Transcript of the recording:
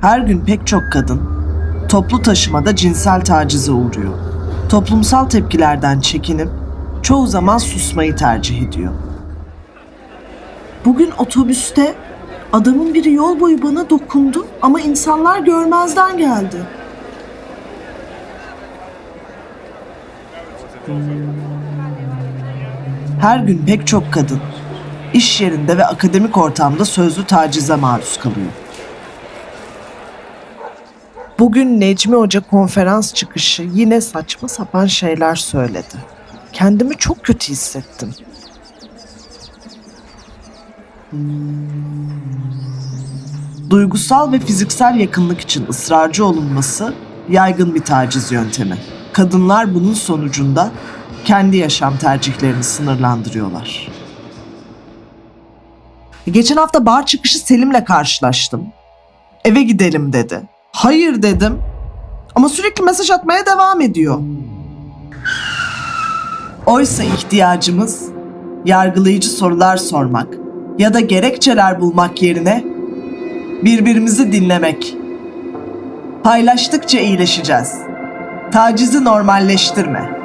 Her gün pek çok kadın toplu taşımada cinsel tacize uğruyor. Toplumsal tepkilerden çekinip çoğu zaman susmayı tercih ediyor. Bugün otobüste adamın biri yol boyu bana dokundu ama insanlar görmezden geldi. Her gün pek çok kadın iş yerinde ve akademik ortamda sözlü tacize maruz kalıyor. Bugün Necmi Hoca konferans çıkışı yine saçma sapan şeyler söyledi. Kendimi çok kötü hissettim. Duygusal ve fiziksel yakınlık için ısrarcı olunması yaygın bir taciz yöntemi. Kadınlar bunun sonucunda kendi yaşam tercihlerini sınırlandırıyorlar. Geçen hafta bar çıkışı Selim'le karşılaştım. Eve gidelim dedi. Hayır dedim. Ama sürekli mesaj atmaya devam ediyor. Oysa ihtiyacımız yargılayıcı sorular sormak ya da gerekçeler bulmak yerine birbirimizi dinlemek. Paylaştıkça iyileşeceğiz. Tacizi normalleştirme.